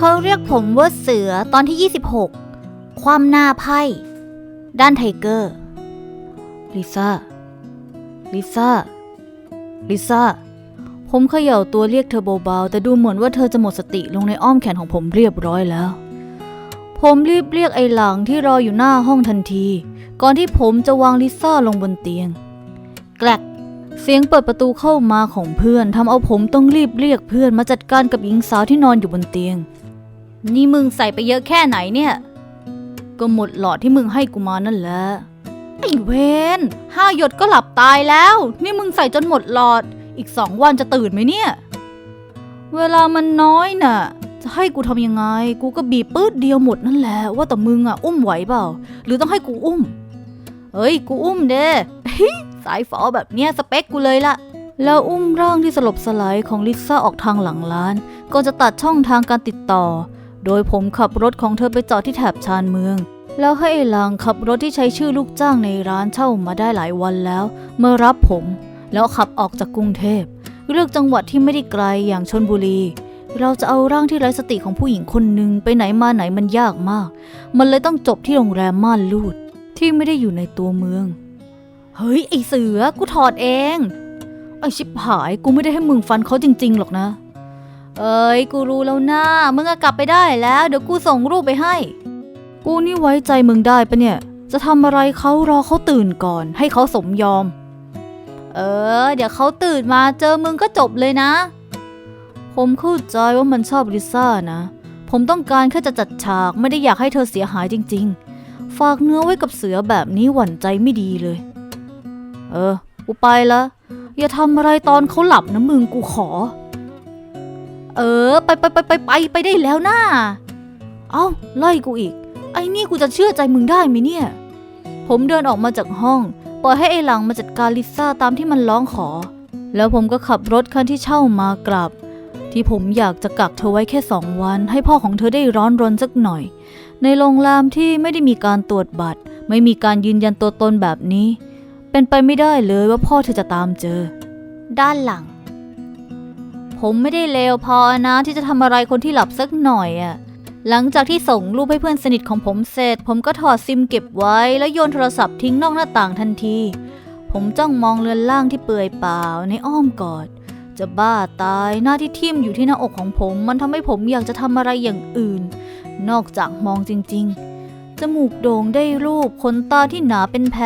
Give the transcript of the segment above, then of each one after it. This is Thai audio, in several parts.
เขาเรียกผมว่าเสือตอนที่ 26 ความหน้าไพ่ ด้านไทเกอร์ลิซ่าลิซ่าลิซ่าผมเขย่าตัวเรียกเธอเบาๆ แต่ดูเหมือนว่าเธอจะหมดสติลงในอ้อมแขนของผมเรียบร้อยแล้ว ผมรีบเรียกไอ้หลังที่รออยู่หน้าห้องทันที ก่อนที่ผมจะวางลิซ่าลงบนเตียง แกลกเสียงเปิดประตูเข้ามาของเพื่อนทำเอาผมต้องรีบเรียกเพื่อนมาจัดการกับหญิงสาวที่นอนอยู่บนเตียง นี่มึงใส่ไปเยอะแค่ไหนเนี่ย ก็หมดหลอดที่มึงให้กูมานั่นแหละ ไอ้เวนห้าหยดก็หลับตายแล้ว นี่มึงใส่จนหมดหลอด อีกสองวันจะตื่นไหมเนี่ย เวลามันน้อยน่ะ จะให้กูทำยังไง กูก็บีบปื๊ดเดียวหมดนั่นแหละ ว่าแต่มึงอะอุ้มไหวเปล่า หรือต้องให้กูอุ้ม เฮ้ย กูอุ้มเด้สายฝอแบบเนี้ยสเปคกูเลยล่ะแล้วอุ้มร่างที่สลบสลายของลิซ่าออกทางหลังร้านก่อนจะตัดช่องทางการติดต่อ โดยผมขับรถของเธอไปจอดที่แถบชานเมือง แล้วให้ไอ้หลังขับรถที่ใช้ชื่อลูกจ้างในร้านเช่ามาได้หลายวันแล้วเมื่อรับผม แล้วขับออกจากกรุงเทพ เลือกจังหวัดที่ไม่ได้ไกลอย่างชนบุรี เราจะเอาร่างที่ไร้สติของผู้หญิงคนหนึ่งไปไหนมาไหนมันยากมาก มันเลยต้องจบที่โรงแรมม่านรูดที่ไม่ได้อยู่ในตัวเมือง เฮ้ยไอเสือกูถอดเอง ไอชิบหายกูไม่ได้ให้มึงฟันเขาจริง ๆ หรอกนะ เอ้ยกูรู้แล้วนะมึงอะกลับไปได้แล้ว เดี๋ยวกูส่งรูปไปให้ กูนี่ไว้ใจมึงได้ปะเนี่ย จะทำอะไรเขารอเขาตื่นก่อน ให้เขาสมยอม เออ เดี๋ยวเขาตื่นมาเจอมึงก็จบเลยนะ ผมเข้าใจว่ามันชอบลิซ่านะ ผมต้องการแค่จะจัดฉากไม่ได้อยากให้เธอเสียหายจริง ๆ ฝากเนื้อไว้กับเสือแบบนี้หวั่นใจไม่ดีเลย เออ กูไปละอย่าทำอะไรตอนเขาหลับนะมึงกูขอ เออ ไปไปไปไปไปไปได้แล้วนะเอ้าไล่กูอีก ไอ้นี่กูจะเชื่อใจมึงได้ไหมเนี่ย ผมเดินออกมาจากห้อง ปล่อยให้ไอ้หลังมาจัดการลิซ่าตามที่มันร้องขอ แล้วผมก็ขับรถคันที่เช่ามากลับ ที่ผมอยากจะกักเธอไว้แค่สองวัน ให้พ่อของเธอได้ร้อนรนสักหน่อย ในโรงแรมที่ไม่ได้มีการตรวจบัตร ไม่มีการยืนยันตัวตนแบบนี้ เป็นไปไม่ได้เลยว่าพ่อเธอจะตามเจอ ด้านหลัง ผมไม่ได้เลวพอนะที่จะทำอะไรคนที่หลับสักหน่อยอะหลังจากที่ส่งรูปให้เพื่อนสนิทของผมเสร็จ ผมก็ถอดซิมเก็บไว้แล้วโยนโทรศัพท์ทิ้งนอกหน้าต่างทันที ผมจ้องมองเรือนล่างที่เปื่อยเปล่าในอ้อมกอด จะบ้าตายหน้าที่ทิ่มอยู่ที่หน้าอกของผม มันทำให้ผมอยากจะทำอะไรอย่างอื่น นอกจากมองจริง ๆ จมูกโด่งได้รูปขนตาที่หนาเป็นแพร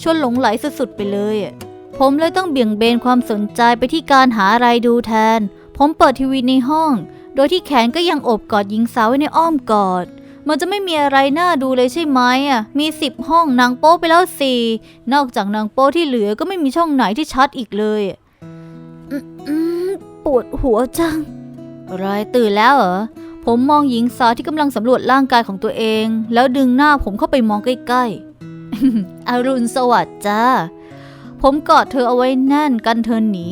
ชวนหลงไหลสุดๆไปเลยอะ ผมเลยต้องเบี่ยงเบนความสนใจไปที่การหาอะไรดูแทน ผมเปิดทีวีในห้อง โดยที่แขนก็ยังโอบกอดหญิงสาวไว้ในอ้อมกอด มันจะไม่มีอะไรน่าดูเลยใช่ไหมอะ มีสิบห้องนางโป๊ไปแล้วสี่นอกจากนางโป๊ที่เหลือก็ไม่มีช่องไหนที่ชัดอีกเลยอะอืมอืมปวดหัวจัง อะไรตื่นแล้วเหรอ ผมมองหญิงสาวที่กำลังสำรวจร่างกายของตัวเอง แล้วดึงหน้าผมเข้าไปมองใกล้ๆอรุณสวัสดิ์จ้า ผมกอดเธอเอาไว้แน่นกันเธอหนี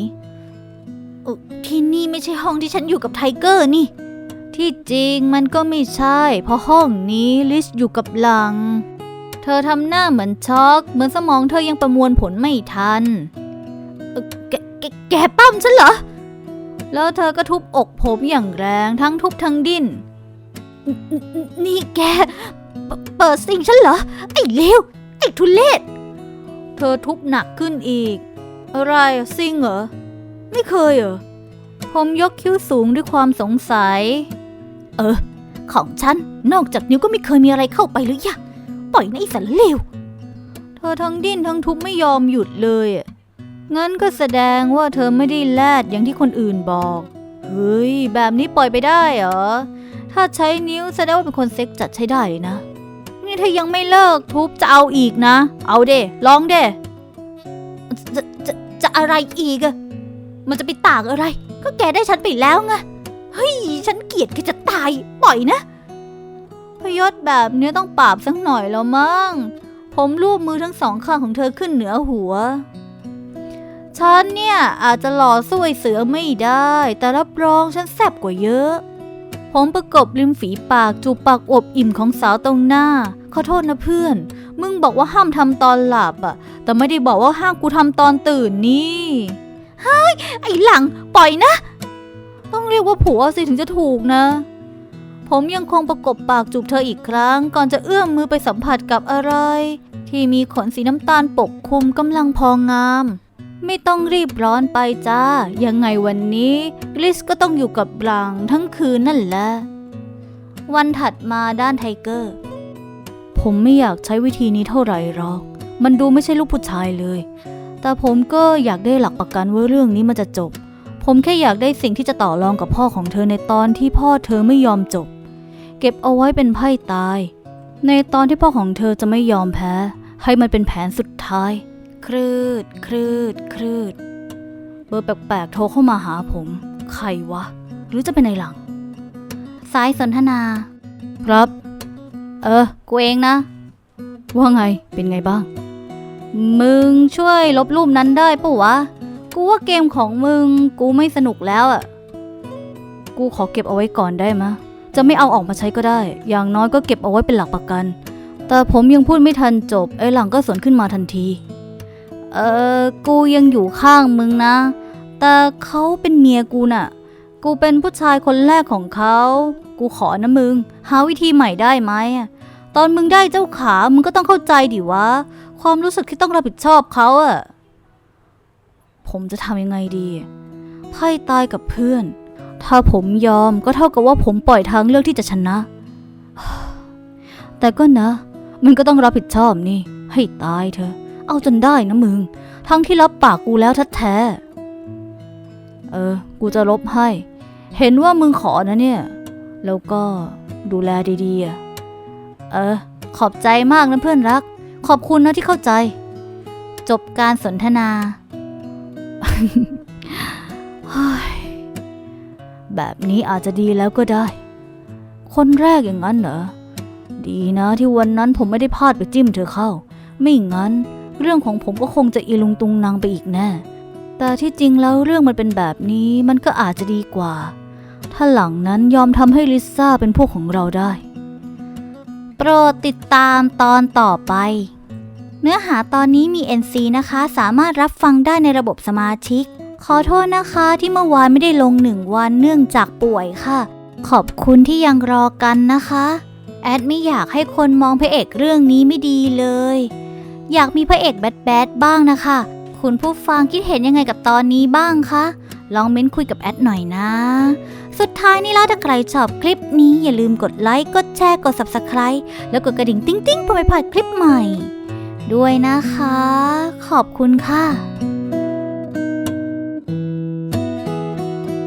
เอ่อที่นี่ไม่ใช่ห้องที่ฉันอยู่กับไทเกอร์นี่ ที่จริงมันก็ไม่ใช่ เพราะห้องนี้ลิสอยู่กับหลัง เธอทำหน้าเหมือนช็อก เหมือนสมองเธอยังประมวลผลไม่ทันเอ่อแกแกแกปั้มฉันเหรอ แล้วเธอก็ทุบอกผมอย่างแรงทั้งทุบทั้งดิ้นนนนี่แกเปเปิดสิ่งฉันเหรอ ไอ้เลวไอ้ทุเลศ เธอทุบหนักขึ้นอีก อะไรซิงเหรอ ไม่เคยเหรอ ผมยกคิ้วสูงด้วยความสงสัย เออ ของฉัน นอกจากนิ้วก็ไม่เคยมีอะไรเข้าไปหรือยะปล่อยนะไอ้สันเลวเธอทั้งดิ้นทั้งทุบไม่ยอมหยุดเลยอะงั้นก็แสดงว่าเธอไม่ได้แลดอย่างที่คนอื่นบอก เฮ้ย แบบนี้ปล่อยไปได้เหรอ ถ้าใช้นิ้วแสดงว่าเป็นคนเซ็กจัดใช้ได้นะ นี่ถ้ายังไม่เลิกทุบจะเอาอีกนะ เอาเด้ลองเด้จะจะจะอะไรอีกอะมันจะไปต่างอะไร ก็แกได้ฉันไปแล้วไงเฮ้ยฉันเกลียดแกจะตายปล่อยนะ พยศแบบเนี้ยต้องปราบสักหน่อยแล้วมั้งผมลูบมือทั้งสองข้างของเธอขึ้นเหนือหัว ฉันเนี่ยอาจจะหล่อสู้ไอเสือไม่ได้ แต่รับรองฉันแซ่บกว่าเยอะ ผมประกบริมฝีปากจูบปากอบอิ่มของสาวตรงหน้า ขอโทษนะเพื่อน มึงบอกว่าห้ามทำตอนหลับอะแต่ไม่ได้บอกว่าห้ามกูทำตอนตื่นนี่เฮ้ยไอ้หลังปล่อยนะ ต้องเรียกว่าผัวสิถึงจะถูกนะ ผมยังคงประกบปากจูบเธออีกครั้ง ก่อนจะเอื้อมมือไปสัมผัสกับอะไร ที่มีขนสีน้ำตาลปกคลุมกำลังพองาม ไม่ต้องรีบร้อนไปจ้า ยังไงวันนี้ลิสก็ต้องอยู่กับหลังทั้งคืนนั่นแหละ วันถัดมาด้านไทเกอร์ ผมไม่อยากใช้วิธีนี้เท่าไหร่หรอก มันดูไม่ใช่ลูกผู้ชายเลย แต่ผมก็อยากได้หลักประกันว่าเรื่องนี้มันจะจบ ผมแค่อยากได้สิ่งที่จะต่อรองกับพ่อของเธอในตอนที่พ่อเธอไม่ยอมจบ เก็บเอาไว้เป็นไพ่ตาย ในตอนที่พ่อของเธอจะไม่ยอมแพ้ ให้มันเป็นแผนสุดท้าย รืด ครืด ครืด เบอร์แปลกๆ โทรเข้ามาหาผม ใครวะ หรือจะเป็นในหลัง สายสนทนา ครับ เออ กูเองนะ ว่าไง เป็นไงบ้าง มึงช่วยลบรูปนั้นได้ปะวะ กูว่าเกมของมึง กูไม่สนุกแล้วอะกูขอเก็บเอาไว้ก่อนได้มะ จะไม่เอาออกมาใช้ก็ได้ อย่างน้อยก็เก็บเอาไว้เป็นหลักประกัน แต่ผมยังพูดไม่ทันจบ ไอ้หลังก็สวนขึ้นมาทันที เออ กูยังอยู่ข้างมึงนะ แต่เขาเป็นเมียกูน่ะ กูเป็นผู้ชายคนแรกของเขา กูขอนะมึง หาวิธีใหม่ได้ไหมอะตอนมึงได้เจ้าขา มึงก็ต้องเข้าใจดิวะ ความรู้สึกที่ต้องรับผิดชอบเขาอะผมจะทำยังไงดี ไพ่ตายกับเพื่อน ถ้าผมยอมก็เท่ากับว่าผมปล่อยทางเลือกที่จะชนะ แต่ก็นะ มันก็ต้องรับผิดชอบนี่ ให้ตายเธอะ เอาจนได้นะมึง ทั้งที่รับปากกูแล้วแท้ๆเออ กูจะลบให้ เห็นว่ามึงขอนะเนี่ย แล้วก็ดูแลดีๆ เออ ขอบใจมากนะเพื่อนรัก ขอบคุณนะที่เข้าใจ จบการสนทนาเฮ้ยแบบนี้อาจจะดีแล้วก็ได้ คนแรกอย่างนั้นเหรอ ดีนะที่วันนั้นผมไม่ได้พลาดไปจิ้มเธอเข้า ไม่งั้น เรื่องของผมก็คงจะอีลุงตุงนางไปอีกแน่ แต่ที่จริงแล้วเรื่องมันเป็นแบบนี้มันก็อาจจะดีกว่า ถ้าหลังนั้นยอมทำให้ลิซ่าเป็นพวกของเราได้ โปรดติดตามตอนต่อไป เนื้อหาตอนนี้มี NC นะคะ สามารถรับฟังได้ในระบบสมาชิก ขอโทษนะคะที่เมื่อวานไม่ได้ลงหนึ่งวันเนื่องจากป่วยค่ะ ขอบคุณที่ยังรอกันนะคะ แอดไม่อยากให้คนมองพระเอกเรื่องนี้ไม่ดีเลย อยากมีพระเอกแบดแบดบ้างนะคะ คุณผู้ฟังคิดเห็นยังไงกับตอนนี้บ้างคะ ลองเม้นคุยกับแอดหน่อยนะ สุดท้ายนี่แล้วถ้าใครชอบคลิปนี้อย่าลืมกดไลค์ กดแชร์ กด Subscribe แล้วกดกระดิ่งติ๊งๆเพื่อไม่พลาดคลิปใหม่ ด้วยนะคะ ขอบคุณค่ะ